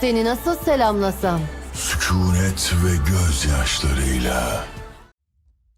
Seni nasıl selamlasam? Sükunet ve gözyaşlarıyla.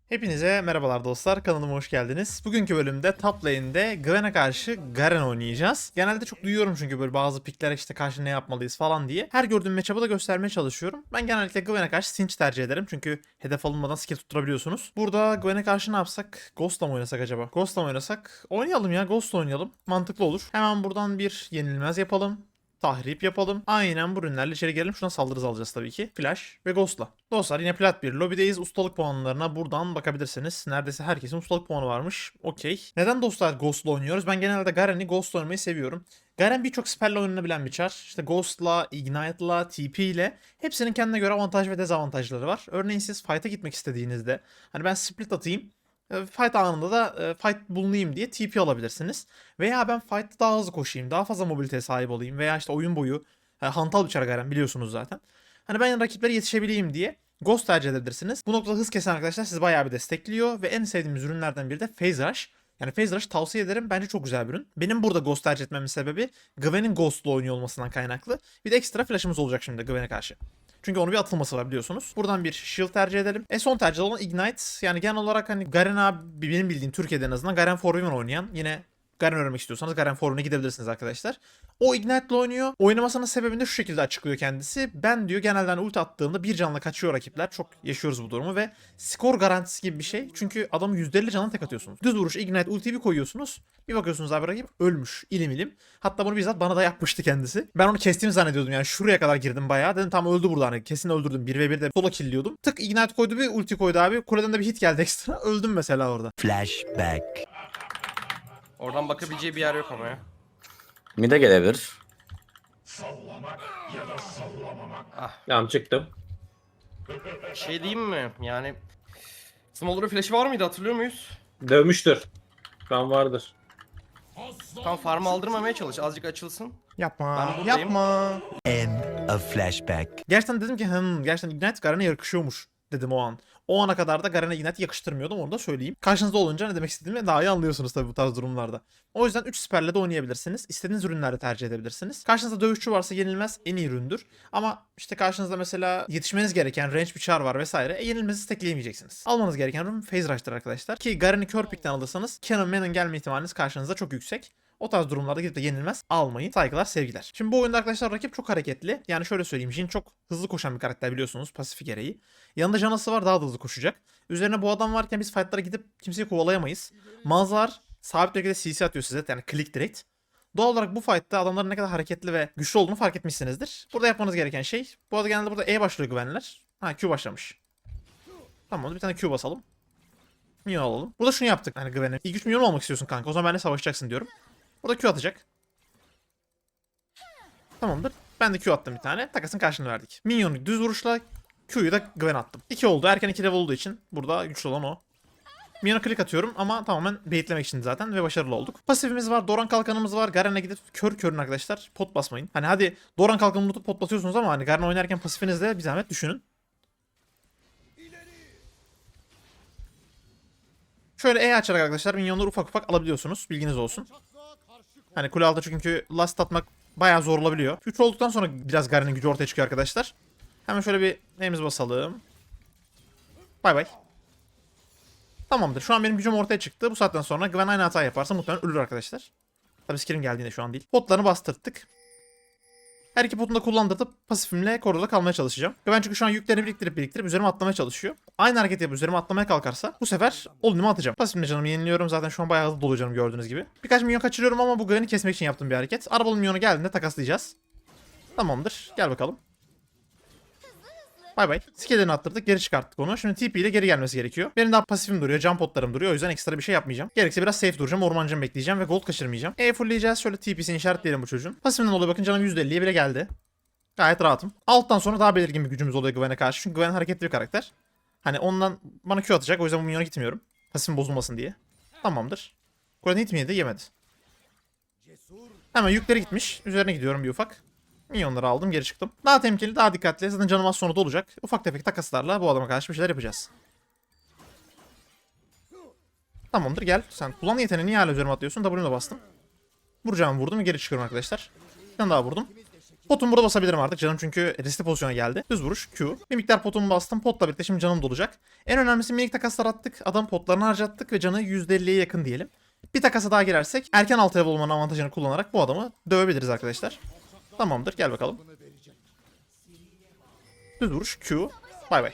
Hepinize merhabalar dostlar, kanalıma hoş geldiniz. Bugünkü bölümde top lane'de Gwen'e karşı Garen oynayacağız. Genelde çok duyuyorum çünkü böyle bazı piklere işte karşı ne yapmalıyız falan diye. Her gördüğüm matchup'ı da göstermeye çalışıyorum. Ben genellikle Gwen'e karşı Sinch tercih ederim çünkü hedef alınmadan skill tutturabiliyorsunuz. Burada Gwen'e karşı ne yapsak? Ghost'la mı oynasak acaba? Ghost'la mı oynasak? Oynayalım ya, Ghost'la oynayalım. Mantıklı olur. Hemen buradan bir yenilmez yapalım. Tahrip yapalım. Aynen bu ürünlerle içeri girelim. Şuna saldırız alacağız tabii ki. Flash ve Ghost'la. Dostlar yine plat bir lobideyiz. Ustalık puanlarına buradan bakabilirsiniz. Neredeyse herkesin ustalık puanı varmış. Okey. Neden dostlar Ghost'la oynuyoruz? Ben genelde Garen'i Ghost'la oynamayı seviyorum. Garen birçok spell'le oynanabilen bir char. İşte Ghost'la, Ignite'la, TP ile hepsinin kendine göre avantaj ve dezavantajları var. Örneğin siz fight'a gitmek istediğinizde hani ben split atayım fight anında da e, fight bulunayım diye TP alabilirsiniz. Veya ben fight'ta daha hızlı koşayım, daha fazla mobiliteye sahip olayım veya işte oyun boyu e, hantal bir Garen biliyorsunuz zaten. Hani ben rakiplere yetişebileyim diye Ghost tercih edebilirsiniz. Bu noktada hız kesen arkadaşlar sizi bayağı bir destekliyor ve en sevdiğimiz ürünlerden biri de Phase Rush. Yani Phase Rush tavsiye ederim. Bence çok güzel bir ürün. Benim burada Ghost tercih etmemin sebebi Gwen'in Ghost'la oynuyor olmasından kaynaklı. Bir de ekstra flash'ımız olacak şimdi Gwen'e karşı. Çünkü onun bir atılması var biliyorsunuz. Buradan bir shield tercih edelim. E son tercih olan Ignite. Yani genel olarak hani Garen abi benim bildiğim Türkiye'de en azından Garen Forvimen oynayan. Yine Garen öğrenmek istiyorsanız Garen Forum'una gidebilirsiniz arkadaşlar. O Ignite'le oynuyor. Oynamasının sebebini de şu şekilde açıklıyor kendisi. Ben diyor genelden ulti attığımda bir canla kaçıyor rakipler. Çok yaşıyoruz bu durumu ve skor garantisi gibi bir şey. Çünkü adamı %50 canına tek atıyorsunuz. Düz vuruş Ignite ultiyi bir koyuyorsunuz. Bir bakıyorsunuz abi rakip ölmüş ilim ilim. Hatta bunu bizzat bana da yapmıştı kendisi. Ben onu kestiğimi zannediyordum yani şuraya kadar girdim bayağı. Dedim tam öldü burada hani kesin öldürdüm. 1v1'de solo killiyordum. Tık Ignite koydu bir ulti koydu abi. Kuleden de bir hit geldi ekstra. Öldüm mesela orada. Flashback. Oradan bakabileceği bir yer yok ama ya. Mide gelebilir. Tamam çıktım. Şey diyeyim mi? Yani Smolder'ın flash'i var mıydı hatırlıyor muyuz? Dövmüştür. Kan vardır. Tam farmı aldırmamaya çalış. Azıcık açılsın. Yapma. Ben buradayım. Yapma. End of flashback. Gerçekten dedim ki hım gerçekten Ignite Garen'e yakışıyormuş dedim o an. O ana kadar da Garen'e Ignite yakıştırmıyordum onu da söyleyeyim. Karşınızda olunca ne demek istediğimi daha iyi anlıyorsunuz tabii bu tarz durumlarda. O yüzden 3 siperle de oynayabilirsiniz. İstediğiniz ürünleri tercih edebilirsiniz. Karşınızda dövüşçü varsa yenilmez en iyi üründür. Ama işte karşınızda mesela yetişmeniz gereken range bir char var vesaire. E, yenilmezi tekleyemeyeceksiniz. Almanız gereken ürün Phase Rush'tır arkadaşlar. Ki Garen'i kör pick'ten alırsanız Canon Man'ın gelme ihtimaliniz karşınızda çok yüksek. O tarz durumlarda gidip de yenilmez almayın. Saygılar, sevgiler. Şimdi bu oyunda arkadaşlar rakip çok hareketli. Yani şöyle söyleyeyim. Jin çok hızlı koşan bir karakter biliyorsunuz pasifi gereği. Yanında Janası var daha da hızlı koşacak. Üzerine bu adam varken biz fightlara gidip kimseyi kovalayamayız. Mazhar sabit bölgede CC atıyor size yani click direkt. Doğal olarak bu fight'ta adamların ne kadar hareketli ve güçlü olduğunu fark etmişsinizdir. Burada yapmanız gereken şey, bu arada genelde burada E başlıyor güvenler. Ha Q başlamış. Tamam bir tane Q basalım. Minyon alalım. Burada şunu yaptık hani Gwen'e. İlk güç minyon olmak istiyorsun kanka o zaman benimle savaşacaksın diyorum. Burada Q atacak. Tamamdır. Ben de Q attım bir tane. Takasın karşılığını verdik. Minyonu düz vuruşla Q'yu da Gwen attım. 2 oldu. Erken 2 level olduğu için burada güçlü olan o. Minyona klik atıyorum ama tamamen baitlemek için zaten ve başarılı olduk. Pasifimiz var, Doran kalkanımız var. Garen'e gidip kör körün arkadaşlar pot basmayın. Hani hadi Doran kalkanını unutup pot basıyorsunuz ama hani Garen oynarken pasifinizde bir zahmet düşünün. Şöyle E açarak arkadaşlar minyonları ufak ufak alabiliyorsunuz. Bilginiz olsun. Hani kule altı çünkü last atmak bayağı zor olabiliyor. 3 olduktan sonra biraz Garen'in gücü ortaya çıkıyor arkadaşlar. Hemen şöyle bir neyimiz basalım. Bay bay. Tamamdır. Şu an benim gücüm ortaya çıktı. Bu saatten sonra Gwen aynı hata yaparsa muhtemelen ölür arkadaşlar. Tabii skill'im geldiğinde şu an değil. Potlarını bastırttık. Her iki potunu da kullandırıp pasifimle koridorda kalmaya çalışacağım. Gwen çünkü şu an yüklerini biriktirip biriktirip üzerime atlamaya çalışıyor. Aynı hareket yapıp üzerime atlamaya kalkarsa bu sefer olunuma atacağım. Pasifimle canımı yeniliyorum. Zaten şu an bayağı hızlı dolu canım gördüğünüz gibi. Birkaç milyon kaçırıyorum ama bu Gwen'i kesmek için yaptığım bir hareket. Arabalı milyonu geldiğinde takaslayacağız. Tamamdır. Gel bakalım. Bay bay. Skillerini attırdık geri çıkarttık onu. Şimdi TP ile geri gelmesi gerekiyor. Benim daha pasifim duruyor. Jump potlarım duruyor. O yüzden ekstra bir şey yapmayacağım. Gerekirse biraz safe duracağım. Ormancımı bekleyeceğim ve gold kaçırmayacağım. E fullleyeceğiz. Şöyle TP'sini işaretleyelim bu çocuğun. Pasifinden oluyor bakın canım %50'ye bile geldi. Gayet rahatım. Alttan sonra daha belirgin bir gücümüz oluyor Gwen'e karşı. Çünkü Gwen hareketli bir karakter. Hani ondan bana Q atacak. O yüzden bu minyona gitmiyorum. Pasifim bozulmasın diye. Tamamdır. Kuleden hit mi yedi? Yemedi. Hemen yükleri gitmiş. Üzerine gidiyorum bir ufak. Minyonları aldım geri çıktım. Daha temkinli daha dikkatli. Zaten canım az sonra da olacak. Ufak tefek takaslarla bu adama karşı bir şeyler yapacağız. Tamamdır gel. Sen kullan yeteneğini niye hala üzerime atlıyorsun? W'ne bastım. Vuracağım vurdum geri çıkıyorum arkadaşlar. Bir tane daha vurdum. Potumu burada basabilirim artık. Canım çünkü riskli pozisyona geldi. Düz vuruş Q. Bir miktar potumu bastım. Potla birlikte şimdi canım dolacak. En önemlisi minik takaslar attık. Adam potlarını harcattık ve canı %50'ye yakın diyelim. Bir takasa daha girersek erken alt level olmanın avantajını kullanarak bu adamı dövebiliriz arkadaşlar. Tamamdır gel bakalım. Düz vuruş Q. Bay bay.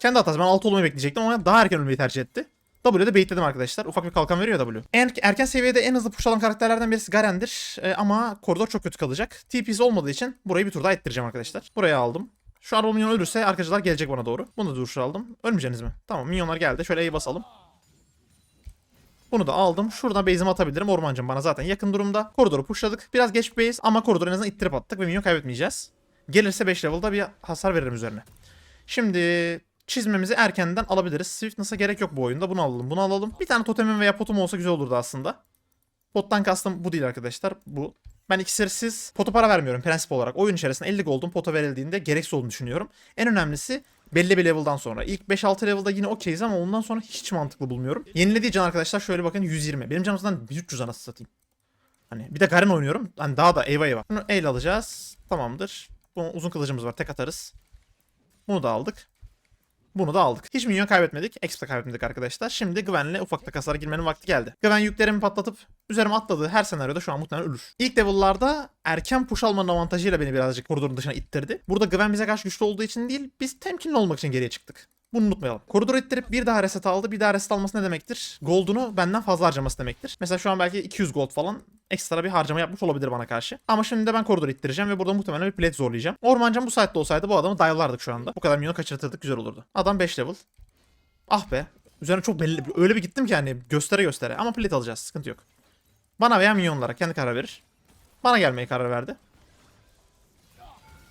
Kendi hatası ben alt olmayı bekleyecektim ama daha erken ölmeyi tercih etti. W'de baitledim arkadaşlar. Ufak bir kalkan veriyor W. En, erken seviyede en hızlı pushlanan karakterlerden birisi Garen'dir. Ee, ama koridor çok kötü kalacak. TP'si olmadığı için burayı bir tur daha ettireceğim arkadaşlar. Buraya aldım. Şu Arbol minyon ölürse arkadaşlar gelecek bana doğru. Bunu da duruşa aldım. Ölmeyeceksiniz mi? Tamam minyonlar geldi. Şöyle E'yi basalım. Bunu da aldım. Şuradan base'imi atabilirim. Ormancım bana zaten yakın durumda. Koridoru pushladık. Biraz geç bir base ama koridoru en azından ittirip attık ve minyon kaybetmeyeceğiz. Gelirse 5 level'da bir hasar veririm üzerine. Şimdi çizmemizi erkenden alabiliriz. Swiftness'a gerek yok bu oyunda. Bunu alalım, bunu alalım. Bir tane totemim veya potum olsa güzel olurdu aslında. Pottan kastım bu değil arkadaşlar. Bu. Ben iksirsiz pota para vermiyorum prensip olarak. Oyun içerisinde 50 gold'un pota verildiğinde gereksiz olduğunu düşünüyorum. En önemlisi belli bir level'dan sonra. İlk 5-6 level'da yine okeyiz ama ondan sonra hiç mantıklı bulmuyorum. Yenilediği can arkadaşlar şöyle bakın 120. Benim canım zaten 1300 anasını satayım. Hani bir de Garen oynuyorum. Hani daha da eyvah eyvah. Bunu el alacağız. Tamamdır. Bu uzun kılıcımız var. Tek atarız. Bunu da aldık. Bunu da aldık. Hiç minyon kaybetmedik. Exp de kaybetmedik arkadaşlar. Şimdi Gwen'le ufak takaslara girmenin vakti geldi. Gwen yüklerimi patlatıp üzerime atladığı her senaryoda şu an muhtemelen ölür. İlk level'larda erken push almanın avantajıyla beni birazcık koridorun dışına ittirdi. Burada Gwen bize karşı güçlü olduğu için değil, biz temkinli olmak için geriye çıktık. Bunu unutmayalım. Koridoru ittirip bir daha reset aldı. Bir daha reset alması ne demektir? Gold'unu benden fazla harcaması demektir. Mesela şu an belki 200 gold falan ekstra bir harcama yapmış olabilir bana karşı. Ama şimdi de ben koridoru ittireceğim ve burada muhtemelen bir plate zorlayacağım. Ormancam bu saatte olsaydı bu adamı dive'lardık şu anda. Bu kadar minyonu kaçırtırdık güzel olurdu. Adam 5 level. Ah be. Üzerine çok belli. Öyle bir gittim ki hani göstere göstere. Ama plate alacağız. Sıkıntı yok. Bana veya minyonlara kendi karar verir. Bana gelmeye karar verdi.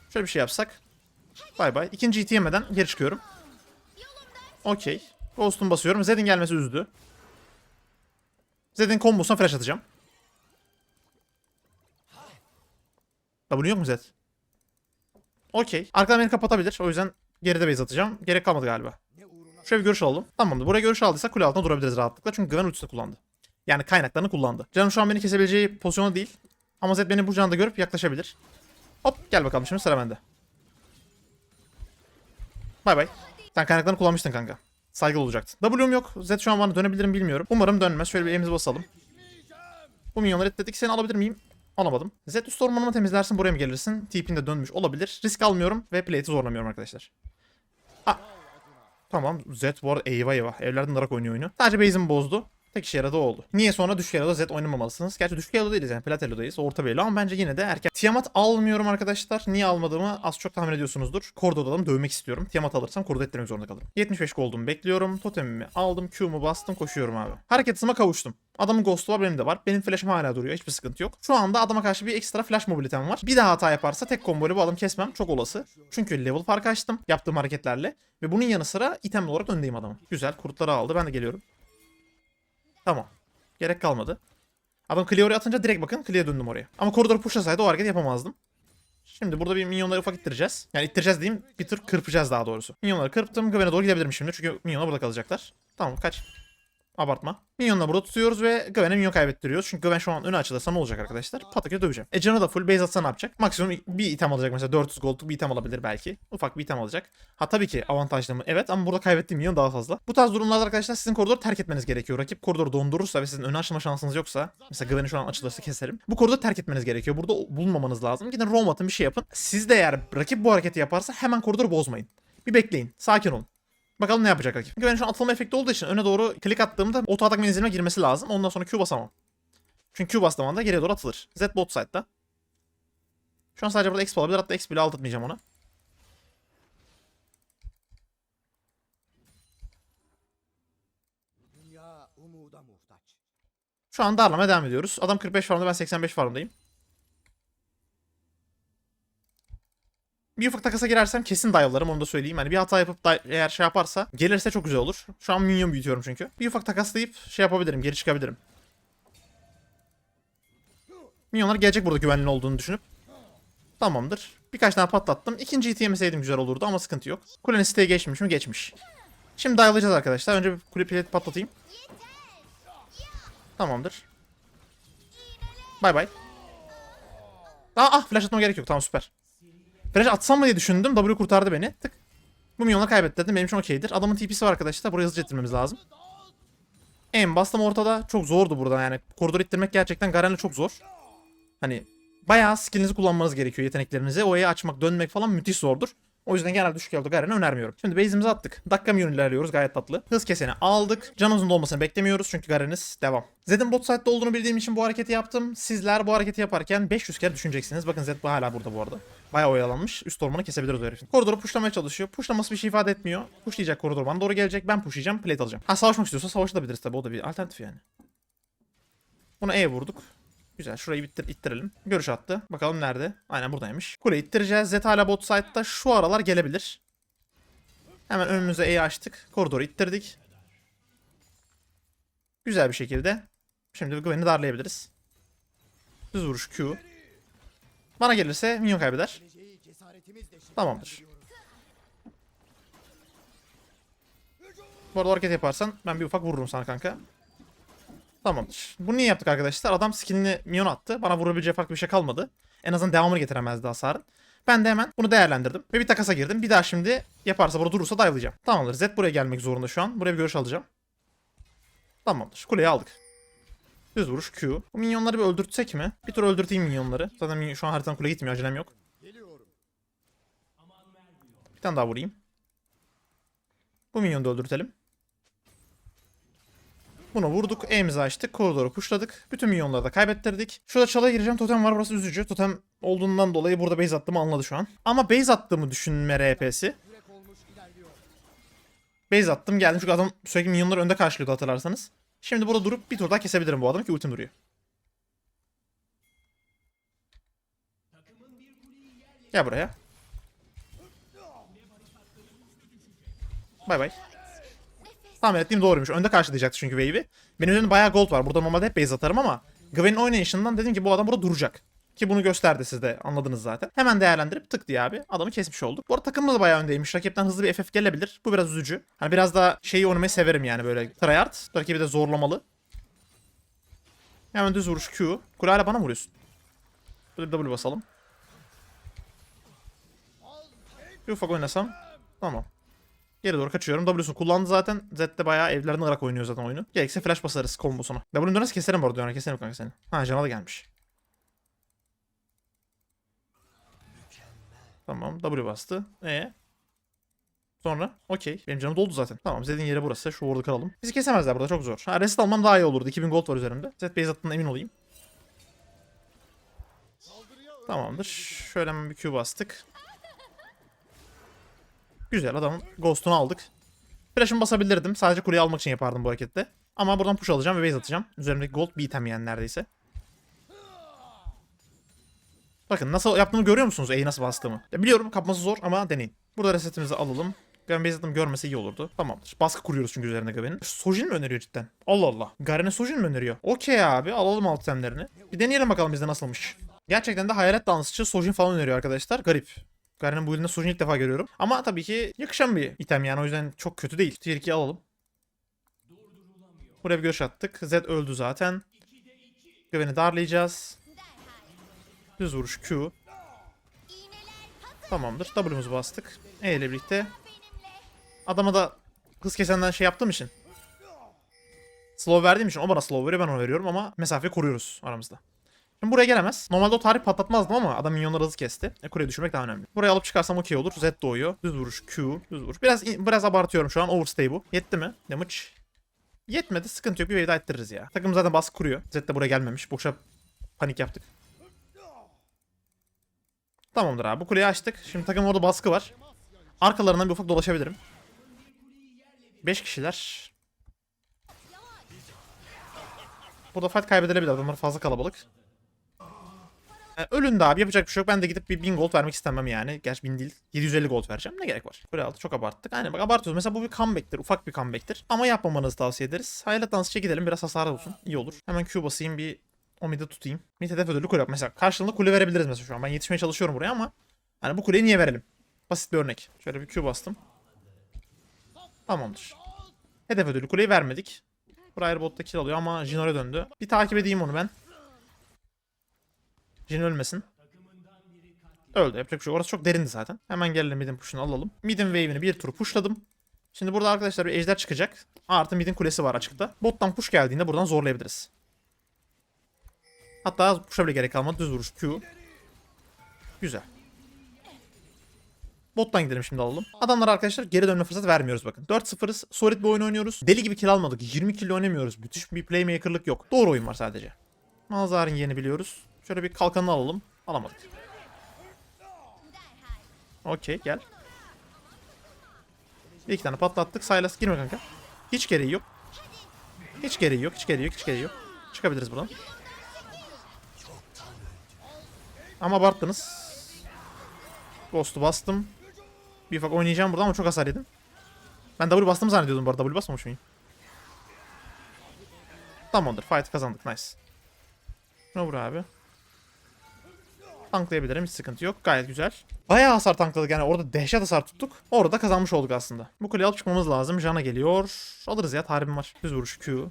Şöyle bir şey yapsak. Bay bay. İkinci iti yemeden geri çıkıyorum. Okey. Ghost'un basıyorum. Zed'in gelmesi üzdü. Zed'in kombosuna flash atacağım. W yok mu Zed? Okey. Arkadan beni kapatabilir. O yüzden geride base atacağım. Gerek kalmadı galiba. Şöyle bir görüş alalım. Tamamdır. Buraya görüş aldıysak kule altında durabiliriz rahatlıkla. Çünkü Gwen ultisini kullandı. Yani kaynaklarını kullandı. Canım şu an beni kesebileceği pozisyonu değil. Ama Zed beni bu canda görüp yaklaşabilir. Hop gel bakalım şimdi sıra bende. Bay bay. Sen kaynaklarını kullanmıştın kanka. Saygılı olacaktın. W'm yok. Z şu an bana dönebilirim bilmiyorum. Umarım dönmez. Şöyle bir elimizi basalım. Bu minyonları dedik. Seni alabilir miyim? Alamadım. Z üst ormanımı temizlersin buraya mı gelirsin? TP'in de dönmüş olabilir. Risk almıyorum ve plate'i zorlamıyorum arkadaşlar. Aa. Tamam. Z bu arada eyvah eyvah. Evlerden darak oynuyor oyunu. Sadece base'imi bozdu. Tek işe yaradı oldu. Niye sonra düşük elo'da Z oynamamalısınız? Gerçi düşük elo'da değiliz yani plat. Orta bir ama bence yine de erken. Tiamat almıyorum arkadaşlar. Niye almadığımı az çok tahmin ediyorsunuzdur. Koridorda adamı dövmek istiyorum. Tiamat alırsam koridor ettirmek zorunda kalırım. 75 gold'umu bekliyorum. Totemimi aldım. Q'mu bastım. Koşuyorum abi. Hareket hızıma kavuştum. Adamın ghost'u var benim de var. Benim flash'ım hala duruyor. Hiçbir sıkıntı yok. Şu anda adama karşı bir ekstra flash mobilitem var. Bir daha hata yaparsa tek komboyla bu adamı kesmem. Çok olası. Çünkü level farkı açtım. Yaptığım hareketlerle. Ve bunun yanı sıra item olarak öndeyim adamın. Güzel. Kurtları aldı. Ben de geliyorum. Tamam. Gerek kalmadı. Adam Clear'ı atınca direkt bakın Clear'e döndüm oraya. Ama koridoru pushlasaydı o hareketi yapamazdım. Şimdi burada bir minyonları ufak ittireceğiz. Yani ittireceğiz diyeyim bir tür kırpacağız daha doğrusu. Minyonları kırptım. Güvene doğru gidebilirim şimdi çünkü minyonlar burada kalacaklar. Tamam kaç. Abartma. Minyonları burada tutuyoruz ve Gwen'e minyon kaybettiriyoruz. Çünkü Gwen şu an öne açılırsa ne olacak arkadaşlar? Patakya döveceğim. E canı da full base atsa ne yapacak? Maksimum bir item alacak mesela 400 gold'luk bir item alabilir belki. Ufak bir item alacak. Ha tabii ki avantajlı mı? Evet ama burada kaybettiğim minyon daha fazla. Bu tarz durumlarda arkadaşlar sizin koridoru terk etmeniz gerekiyor. Rakip koridoru dondurursa ve sizin ön açılma şansınız yoksa mesela Gwen'i şu an açılırsa keserim. Bu koridoru terk etmeniz gerekiyor. Burada bulunmamanız lazım. Gidin roam atın bir şey yapın. Siz de eğer rakip bu hareketi yaparsa hemen koridoru bozmayın. Bir bekleyin. Sakin olun. Bakalım ne yapacak rakip. Çünkü benim şu an atılma efekti olduğu için öne doğru klik attığımda oto atak menzilime girmesi lazım. Ondan sonra Q basamam. Çünkü Q bastığım anda geriye doğru atılır. Z bot side'da. Şu an sadece burada exp olabilir. Hatta exp bile aldırtmayacağım ona. Şu an darlamaya devam ediyoruz. Adam 45 farmda ben 85 farmdayım. Bir ufak takasa girersem kesin dive'larım onu da söyleyeyim. Hani bir hata yapıp da eğer şey yaparsa gelirse çok güzel olur. Şu an minyon büyütüyorum çünkü. Bir ufak takaslayıp şey yapabilirim geri çıkabilirim. Minyonlar gelecek burada güvenli olduğunu düşünüp. Tamamdır. Birkaç tane patlattım. İkinci iti yemeseydim güzel olurdu ama sıkıntı yok. Kulenin siteye geçmiş mi? Geçmiş. Şimdi dive'layacağız arkadaşlar. Önce bir kule plate patlatayım. Tamamdır. Bay bay. Aa, ah flash atmama gerek yok. Tamam süper. Flash atsam mı diye düşündüm. W kurtardı beni. Tık. Bu milyonla kaybettirdim. Benim için okeydir. Adamın TP'si var arkadaşlar. Buraya hızlıca ittirmemiz lazım. En bastım ortada. Çok zordu burada yani. Koridor ittirmek gerçekten Garen'le çok zor. Hani bayağı skillinizi kullanmanız gerekiyor yeteneklerinizi. O'yu açmak, dönmek falan müthiş zordur. O yüzden genelde düşük yolda Garen'i önermiyorum. Şimdi base'imizi attık. Dakika milyon ilerliyoruz gayet tatlı. Hız keseni aldık. Canımızın dolmasını beklemiyoruz çünkü Garen'iz devam. Zed'in bot side'de olduğunu bildiğim için bu hareketi yaptım. Sizler bu hareketi yaparken 500 kere düşüneceksiniz. Bakın Zed hala burada bu arada. Bayağı oyalanmış. Üst ormanı kesebiliriz o herifin. Koridoru pushlamaya çalışıyor. Pushlaması bir şey ifade etmiyor. Pushlayacak koridor bana doğru gelecek. Ben pushlayacağım. Plate alacağım. Ha savaşmak istiyorsa savaşabiliriz tabii. O da bir alternatif yani. Buna E vurduk. Güzel. Şurayı bittir, ittirelim. Görüş attı. Bakalım nerede? Aynen buradaymış. Kule ittireceğiz. Zed hala bot side'da. Şu aralar gelebilir. Hemen önümüze E'yi açtık. Koridoru ittirdik. Güzel bir şekilde. Şimdi Gwen'i darlayabiliriz. Düz vuruş Q. Bana gelirse minyon kaybeder. Tamamdır. Bu arada hareket yaparsan ben bir ufak vururum sana kanka. Tamamdır. Bunu niye yaptık arkadaşlar? Adam skillini minyon attı. Bana vurabileceği farklı bir şey kalmadı. En azından devamını getiremezdi hasarın. Ben de hemen bunu değerlendirdim. Ve bir takasa girdim. Bir daha şimdi yaparsa burada durursa dive'layacağım. Tamamdır. Zed buraya gelmek zorunda şu an. Buraya bir görüş alacağım. Tamamdır. Kuleyi aldık. Düz vuruş Q. Bu minyonları bir öldürtsek mi? Bir tur öldürteyim minyonları. Zaten şu an haritanın kule gitmiyor. Acelem yok. Bir tane daha vurayım. Bu minyonu da öldürtelim. Bunu vurduk. E'mizi açtık. Koridoru pushladık. Bütün minyonları da kaybettirdik. Şurada çalaya gireceğim. Totem var. Burası üzücü. Totem olduğundan dolayı burada base attığımı anladı şu an. Ama base attığımı düşünme RP'si. Base attım geldim çünkü adam sürekli minyonları önde karşılıyordu hatırlarsanız. Şimdi burada durup bir tur daha kesebilirim bu adamı ki ultim duruyor. Gel buraya. Bay bay. Tahmin ettiğim doğruymuş. Önde karşılayacaktı çünkü wave'i. Benim üzerimde bayağı gold var. Burada normalde hep base atarım ama Gwen'in oynayışından dedim ki bu adam burada duracak. Ki bunu gösterdi siz de anladınız zaten. Hemen değerlendirip tık diye abi adamı kesmiş olduk. Bu arada takımımız da bayağı öndeymiş. Rakipten hızlı bir FF gelebilir. Bu biraz üzücü. Hani biraz daha şeyi oynamayı severim yani böyle tryhard. Rakibi de zorlamalı. Hemen düz vuruş Q. Kule hala bana vuruyorsun? Böyle W basalım. Bir ufak oynasam. Tamam. Geri doğru kaçıyorum. W'sunu kullandı zaten. Z de bayağı evlerine ırak oynuyor zaten oyunu. Gerekse flash basarız kombosuna. W'nu dönerse keserim bu arada. Döner keserim kanka seni. Ha cana da gelmiş. Tamam W bastı. E Sonra okey. Benim canım doldu zaten. Tamam Zed'in yeri burası. Şu ward'u kıralım. Bizi kesemezler burada çok zor. Ha rest almam daha iyi olurdu. 2000 gold var üzerimde. Zed base attığından emin olayım. Tamamdır. Şöyle hemen bir Q bastık. Güzel adamın ghost'unu aldık. Flash'ımı basabilirdim. Sadece kuleyi almak için yapardım bu harekette. Ama buradan push alacağım ve base atacağım. Üzerimdeki gold bir item yani neredeyse. Bakın nasıl yaptığımı görüyor musunuz? E'yi nasıl bastığımı. Ya biliyorum kapması zor ama deneyin. Burada resetimizi alalım. Garen base atım görmesi iyi olurdu. Tamamdır. Baskı kuruyoruz çünkü üzerine Garen'in. Sojin mi öneriyor cidden? Allah Allah. Garen'e Sojin mi öneriyor? Okey abi alalım alt. Bir deneyelim bakalım bizde nasılmış. Gerçekten de hayalet dansçı Sojin falan öneriyor arkadaşlar. Garip. Garen'in bu ilinde Sojin ilk defa görüyorum. Ama tabii ki yakışan bir item yani o yüzden çok kötü değil. Tier 2'yi alalım. Buraya bir görüş attık. Zed öldü zaten. Güveni darlayacağız. Düz vuruş Q. Tamamdır. W'muzu bastık. E ile birlikte. Adama da hız kesenden şey yaptığım için. Slow verdiğim için o bana slow veriyor ben ona veriyorum ama mesafeyi koruyoruz aramızda. Şimdi buraya gelemez. Normalde o tarih patlatmazdım ama adam minyonları hızlı kesti. E kuleye düşürmek daha önemli. Buraya alıp çıkarsam okey olur. Z doğuyor. Düz vuruş Q. Düz vuruş. Biraz biraz abartıyorum şu an. Overstay bu. Yetti mi? Damage. Yetmedi. Sıkıntı yok. Bir wave daha ettiririz ya. Takım zaten baskı kuruyor. Z de buraya gelmemiş. Boşa panik yaptık. Tamamdır abi. Bu kuleyi açtık. Şimdi takım orada baskı var. Arkalarından bir ufak dolaşabilirim. 5 kişiler. Burada fight kaybedebilir. Adamlar fazla kalabalık. Yani ölün de abi yapacak bir şey yok. Ben de gidip bir 1000 gold vermek istemem yani. Gerçi 1000 değil 750 gold vereceğim. Ne gerek var? Kule altı çok abarttık. Aynen bak abartıyoruz. Mesela bu bir comeback'tir. Ufak bir comeback'tir. Ama yapmamanızı tavsiye ederiz. Hayalet dansçıya gidelim. Biraz hasar olsun. İyi olur. Hemen Q basayım bir o mid'i tutayım. Mid hedef ödülü kule. Mesela karşılığında kule verebiliriz mesela şu an. Ben yetişmeye çalışıyorum buraya ama hani bu kuleyi niye verelim? Basit bir örnek. Şöyle bir Q bastım. Tamamdır. Hedef ödülü kuleyi vermedik. Briar botta kill alıyor ama Jinor'a döndü. Bir takip edeyim onu ben. Jin ölmesin. Öldü. Yapacak bir şey. Orası çok derindi zaten. Hemen gelelim midin push'unu alalım. Midin wave'ini bir tur pushladım. Şimdi burada arkadaşlar bir ejder çıkacak. Artı midin kulesi var açıkta. Bottan push geldiğinde buradan zorlayabiliriz. Hatta push'a bile gerek kalmadı. Düz vuruş Q. Güzel. Bottan gidelim şimdi alalım. Adamlara arkadaşlar geri dönme fırsatı vermiyoruz bakın. 4-0'ız. Solid bir oyun oynuyoruz. Deli gibi kill almadık. 20 kill oynamıyoruz. Müthiş bir playmaker'lık yok. Doğru oyun var sadece. Malzar'ın yerini biliyoruz. Şöyle bir kalkanını alalım. Alamadık. Okey gel. Bir iki tane patlattık. Silas girme kanka. Hiç gereği yok. Hiç gereği yok. Hiç gereği yok. Hiç gereği yok. Çıkabiliriz buradan. Ama abarttınız. Ghost'u bastım. Bir ufak oynayacağım burada ama çok hasar yedim. Ben W bastım zannediyordum bu arada. W basmamış mıyım? Tamamdır. Fight kazandık. Nice. Ne vur abi? Tanklayabilirim. Hiç sıkıntı yok. Gayet güzel. Bayağı hasar tankladık yani. Orada dehşet hasar tuttuk. Orada kazanmış olduk aslında. Bu kuleyi alıp çıkmamız lazım. Jana geliyor. Alırız ya. Tarifim var. Düz vuruş Q.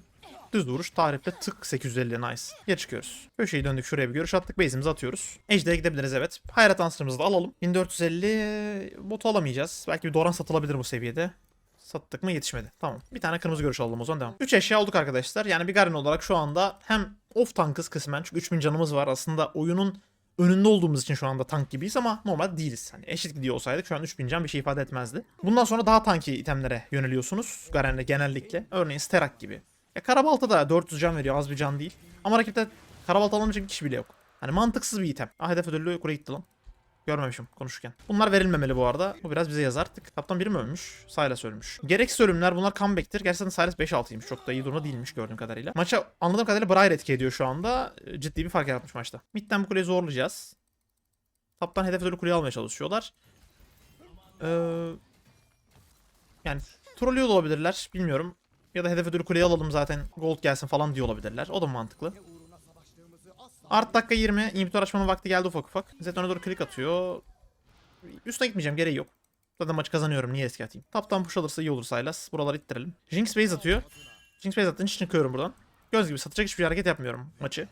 Düz vuruş tarifle tık 850 nice. Geri çıkıyoruz. Köşeyi döndük şuraya bir görüş attık. Base'imizi atıyoruz. Ejder'e gidebiliriz evet. Hayrat ansırımızı da alalım. 1450 botu alamayacağız. Belki bir Doran satılabilir bu seviyede. Sattık mı yetişmedi. Tamam. Bir tane kırmızı görüş alalım o zaman devam. 3 eşya olduk arkadaşlar. Yani bir Garen olarak şu anda hem off tankız kısmen çünkü 3000 canımız var. Aslında oyunun önünde olduğumuz için şu anda tank gibiyiz ama normal değiliz. Hani eşit gidiyor olsaydık şu an 3000 can bir şey ifade etmezdi. Bundan sonra daha tanki itemlere yöneliyorsunuz. Garen'de genellikle. Örneğin Sterak gibi. Ya Karabalta da 400 can veriyor az bir can değil. Ama rakipte Karabalta alamayacak bir kişi bile yok. Hani mantıksız bir item. Ah hedef ödüllü kule gitti lan. Görmemişim konuşurken. Bunlar verilmemeli bu arada. Bu biraz bize yazar. Tık. Kaptan biri mi ölmüş? Silas ölmüş. Gereksiz ölümler bunlar comeback'tir. Gerçekten Silas 5-6'ymış. Çok da iyi durumda değilmiş gördüğüm kadarıyla. Maça anladığım kadarıyla Briar etki ediyor şu anda. Ciddi bir fark yaratmış maçta. Mid'den bu kuleyi zorlayacağız. Taptan hedef ödüllü kuleyi almaya çalışıyorlar. Ee, yani trollüyor olabilirler. Bilmiyorum. Ya da hedef ödülü kuleyi alalım zaten gold gelsin falan diyor olabilirler. O da mantıklı. Art dakika 20. İnhibitor açmanın vakti geldi ufak ufak. Zed öne doğru klik atıyor. Üstüne gitmeyeceğim gereği yok. Zaten maçı kazanıyorum niye eski atayım. Taptan push alırsa iyi olur Sylas. Buraları ittirelim. Jinx base atıyor. Jinx base attığın için çıkıyorum buradan. Göz gibi satacak hiçbir hareket yapmıyorum maçı.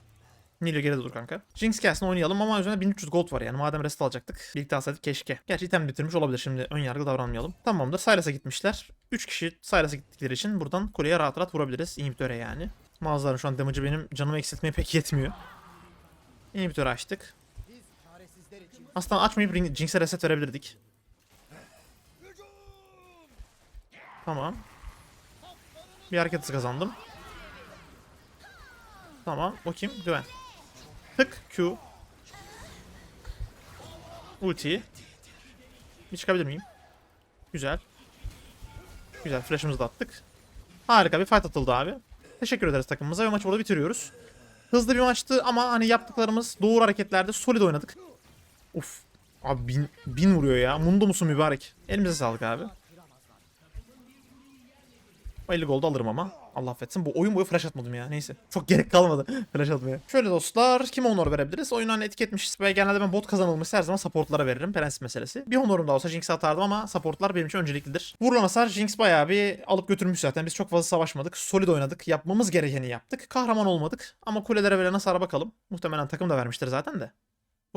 Nilio geride dur kanka. Jinx gelsin oynayalım ama üzerine 1300 gold var yani. Madem rest alacaktık. Birlikte alsaydık keşke. Gerçi item bitirmiş olabilir şimdi. Ön yargı davranmayalım. Tamamdır. Sylas'a gitmişler. 3 kişi Sylas'a gittikleri için buradan kuleye rahat rahat vurabiliriz. İnhibitöre yani. Mağazaların şu an damage'ı benim canımı eksiltmeye pek yetmiyor. İnhibitörü açtık. Aslında açmayıp Jinx'e reset verebilirdik. Tamam. Bir hareket hızı kazandım. Tamam. O kim? Güven. Tık. Q. Ulti. Bir çıkabilir miyim? Güzel. Güzel. Flash'ımızı da attık. Harika bir fight atıldı abi. Teşekkür ederiz takımımıza ve maçı burada bitiriyoruz. Hızlı bir maçtı ama hani yaptıklarımız doğru hareketlerde solid oynadık. Uf. Abi bin, bin vuruyor ya. Mundo musun mübarek. Elimize sağlık abi. O 50 gold alırım ama. Allah affetsin. Bu oyun boyu flash atmadım ya. Neyse. Çok gerek kalmadı flash atmaya. Şöyle dostlar. Kime honor verebiliriz? Oyunu hani etiketmişiz ve genelde ben bot kazanılmış her zaman supportlara veririm. Prensip meselesi. Bir honorum da olsa Jinx'e atardım ama supportlar benim için önceliklidir. Vurulan hasar Jinx bayağı bir alıp götürmüş zaten. Biz çok fazla savaşmadık. Solid oynadık. Yapmamız gerekeni yaptık. Kahraman olmadık. Ama kulelere verilen hasara bakalım. Muhtemelen takım da vermiştir zaten de.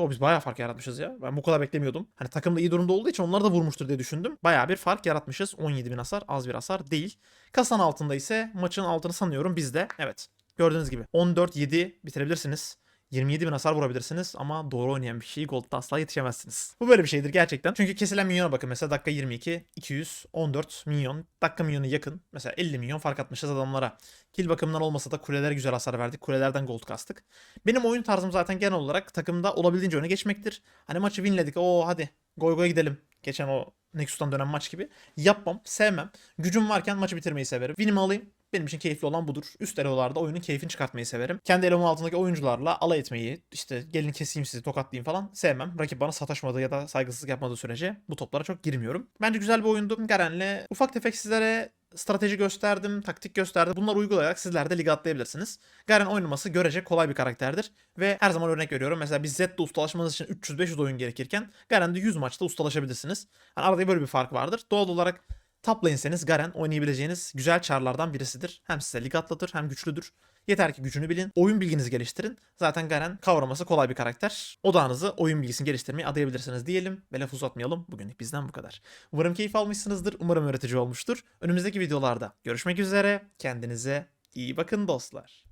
O biz bayağı fark yaratmışız ya. Ben bu kadar beklemiyordum. Hani takım da iyi durumda olduğu için onlar da vurmuştur diye düşündüm. Bayağı bir fark yaratmışız. 17 bin hasar az bir hasar değil. Kasanın altında ise maçın altını sanıyorum bizde. Evet. Gördüğünüz gibi 14-7 bitirebilirsiniz. 27 bin hasar vurabilirsiniz ama doğru oynayan bir şeyi Gold'da asla yetişemezsiniz. Bu böyle bir şeydir gerçekten. Çünkü kesilen minyona bakın mesela dakika 22, 214 milyon. Dakika milyonu yakın. Mesela 50 milyon fark atmışız adamlara. Kill bakımından olmasa da kulelere güzel hasar verdik. Kulelerden gold kastık. Benim oyun tarzım zaten genel olarak takımda olabildiğince öne geçmektir. Hani maçı winledik. Oo hadi goy goy gidelim. Geçen o Nexus'tan dönen maç gibi. Yapmam, sevmem. Gücüm varken maçı bitirmeyi severim. Winimi alayım. Benim için keyifli olan budur. Üst elolarda oyunun keyfini çıkartmayı severim. Kendi elomun altındaki oyuncularla alay etmeyi, işte gelin keseyim sizi tokatlayayım falan sevmem. Rakip bana sataşmadığı ya da saygısızlık yapmadığı sürece bu toplara çok girmiyorum. Bence güzel bir oyundu. Garen'le ufak tefek sizlere strateji gösterdim, taktik gösterdim. Bunları uygulayarak sizler de lig atlayabilirsiniz. Garen oynaması görece kolay bir karakterdir. Ve her zaman örnek veriyorum. Mesela biz Zed'de ustalaşmanız için 300-500 oyun gerekirken Garen'de 100 maçta ustalaşabilirsiniz. Yani arada böyle bir fark vardır. Doğal olarak top lane'seniz Garen oynayabileceğiniz güzel çarlardan birisidir. Hem size lig atlatır hem güçlüdür. Yeter ki gücünü bilin, oyun bilginizi geliştirin. Zaten Garen kavraması kolay bir karakter. Odağınızı oyun bilgisini geliştirmeye adayabilirsiniz diyelim ve laf uzatmayalım. Bugünlük bizden bu kadar. Umarım keyif almışsınızdır, umarım öğretici olmuştur. Önümüzdeki videolarda görüşmek üzere. Kendinize iyi bakın dostlar.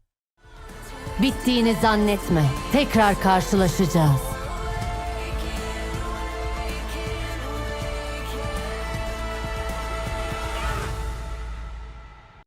Bittiğini zannetme. Tekrar karşılaşacağız.